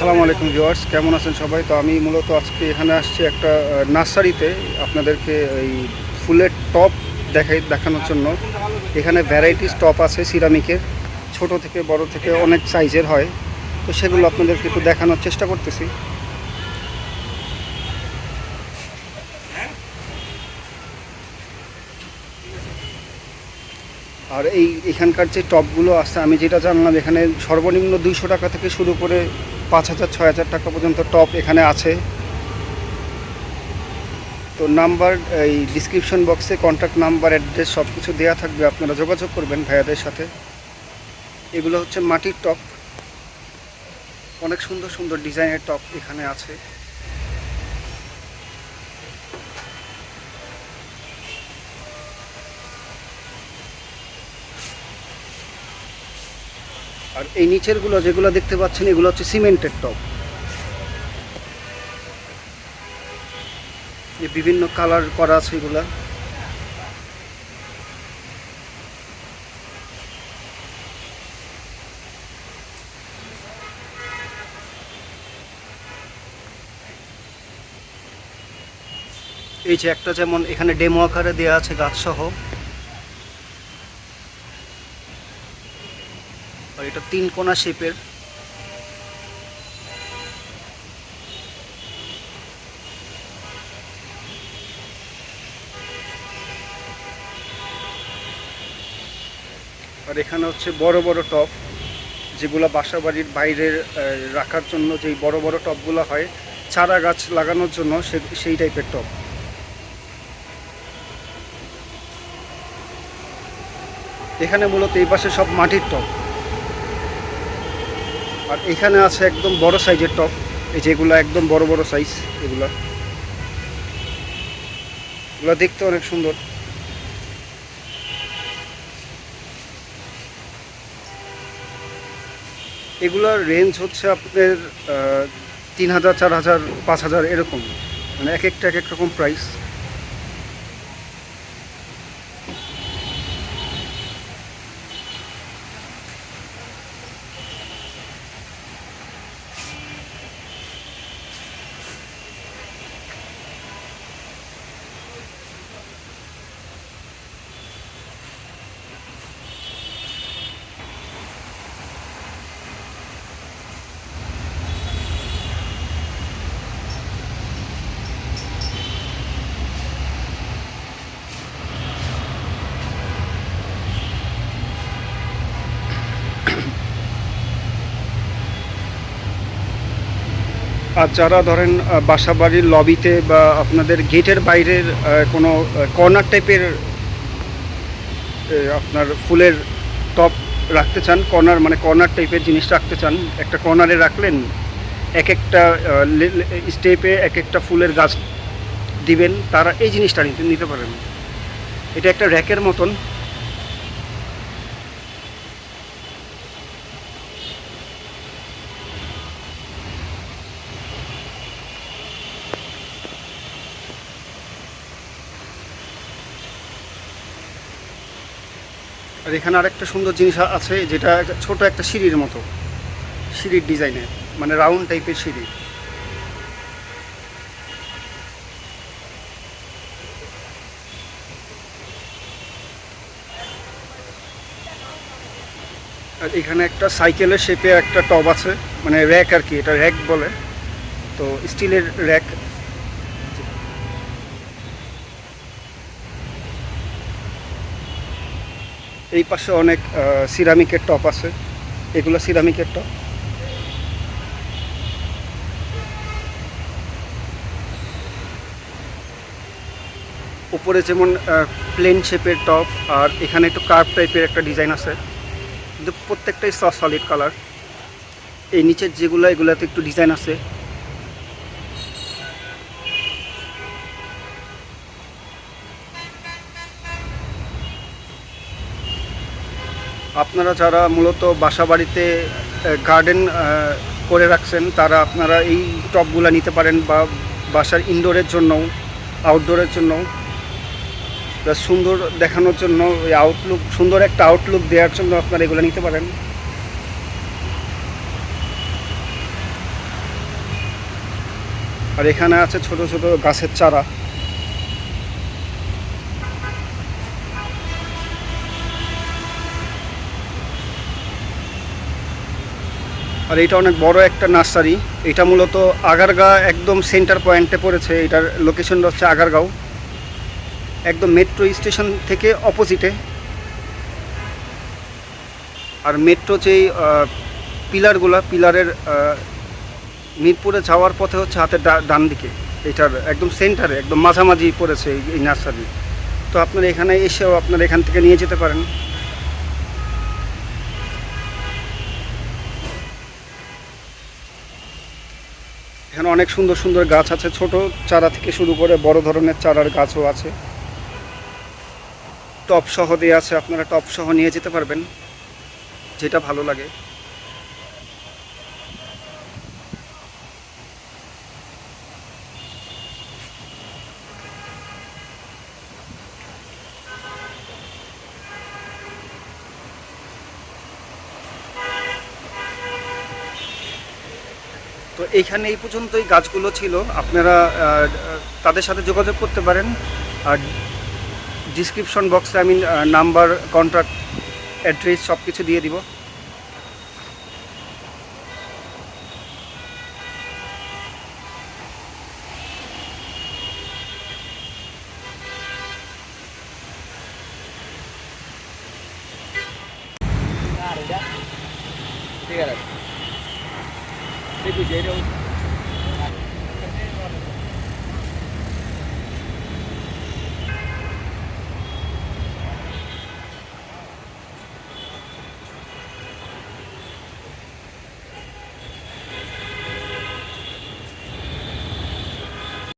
আলাইকুম ভিউয়ার্স, কেমন আছেন সবাই? তো আমি মূলত আজকে এখানে আসছি একটা নার্সারিতে আপনাদেরকে এই ফুলের টপ দেখাই, দেখানোর জন্য। এখানে ভ্যারাইটিস টপ আছে সিরামিকের, ছোট থেকে বড় থেকে অনেক সাইজের হয়। তো সেগুলো আপনাদেরকে একটু দেখানোর চেষ্টা করতেছি। আর এই এখানকার যে টপগুলো আছে, আমি যেটা জানলাম, এখানে সর্বনিম্ন দুইশো টাকা থেকে শুরু করে পাঁচ হাজার, ছয় হাজার টাকা পর্যন্ত টপ এখানে আছে। তো নাম্বার, এই ডিসক্রিপশন বক্সে কন্ট্যাক্ট নাম্বার অ্যাড্রেস সব কিছু দেওয়া থাকবে। আপনারা যোগাযোগ করবেন ভাইয়াদের সাথে। এগুলো হচ্ছে মাটির টপ। অনেক সুন্দর সুন্দর ডিজাইনের টপ এখানে আছে। আর এই নিচেরগুলো যেগুলো দেখতে পাচ্ছেন, এগুলো হচ্ছে সিমেন্টের টপ যে বিভিন্ন কালার করা আছে এগুলা। এই যে একটা যেমন এখানে ডেমো আকারে দেওয়া আছে গাছ সহ আর এটা তিন কোনা শেপের আর এখানে হচ্ছে বড় বড় টপ যেগুলো বাসা বাড়ির বাইরের আহ, রাখার জন্য যেই বড় বড় টপগুলো হয় চারা গাছ লাগানোর জন্য সেই টাইপের টপ এখানে মূলত এই পাশে সব মাটির টপ আর এখানে আছে একদম বড় সাইজের টপ। এই যেগুলো একদম বড় বড় সাইজ এগুলা। এগুলো দেখতে অনেক সুন্দর। এগুলোর রেঞ্জ হচ্ছে আপনার তিন হাজার, চার হাজার, পাঁচ হাজার এরকম। মানে এক একটা এক এক রকম প্রাইস আর যারা ধরেন আহ, বাসা বাড়ির লবিতে বা আপনাদের গেটের বাইরের কোনো কর্নার টাইপের আপনার ফুলের টপ রাখতে চান কর্নার মানে কর্নার টাইপের জিনিস রাখতে চান একটা কর্নারে রাখলেন এক একটা স্টেপে এক একটা ফুলের গাছ দিবেন তারা এই জিনিসটা নিতে নিতে পারেন। এটা একটা র্যাকের মতন। আর এখানে আরেকটা সুন্দর জিনিস আছে, যেটা ছোট একটা সিঁড়ির মতো। সিঁড়ির ডিজাইনের মানে রাউন্ড টাইপের সিঁড়ি। আর এখানে একটা সাইকেলের শেপে একটা টব আছে মানে র্যাক আর কি, এটা র্যাক বলে। তো স্টিলের র্যাক এই পাশে অনেক সিরামিকের টপ আছে। এগুলো সিরামিকের টপ উপরে যেমন প্লেন শেপের টপ আর এখানে একটু কার্ভ টাইপের একটা ডিজাইন আছে। কিন্তু প্রত্যেকটাই সলিড কালার এই নিচের যেগুলো, এগুলোতে একটু ডিজাইন আছে। আপনারা যারা মূলত বাসা বাড়িতে গার্ডেন করে রাখছেন, তারা আপনারা এই টপগুলো নিতে পারেন বা বাসার ইনডোরের জন্য আউটডোরের জন্য সুন্দর দেখানোর জন্য ওই আউটলুক সুন্দর একটা আউটলুক দেওয়ার জন্য আপনারা এগুলো নিতে পারেন। আর এখানে আছে ছোট ছোট গাছের চারা। আর এটা অনেক বড় একটা নার্সারি। এটা মূলত আগারগা একদম সেন্টার পয়েন্টে পড়েছে। এটার লোকেশনটা হচ্ছে আগারগাঁও। একদম মেট্রো স্টেশন থেকে অপোজিটে। আর মেট্রো যেই পিলারগুলা, পিলারের মিরপুরে যাওয়ার পথে হচ্ছে হাতের ডান দিকে এটার একদম সেন্টারে, একদম মাঝামাঝি পড়েছে এই নার্সারি। তো আপনারা এখানে এসেও আপনারা এখান থেকে নিয়ে যেতে পারেন। এখানে অনেক সুন্দর সুন্দর গাছ আছে, ছোট চারা থেকে শুরু করে বড় ধরনের চারার গাছও আছে। টপ সহ দিয়ে আছে, আপনারা টপ সহ নিয়ে যেতে পারবেন, যেটা ভালো লাগে। তো এইখানে এই পর্যন্তই গাছগুলো ছিল। আপনারা তাদের সাথে যোগাযোগ করতে পারেন। আর ডিসক্রিপশন বক্সে আমি নাম্বার কন্ট্যাক্ট অ্যাড্রেস সব কিছু দিয়ে দিব। ঠিক আছে দেখুছি এটা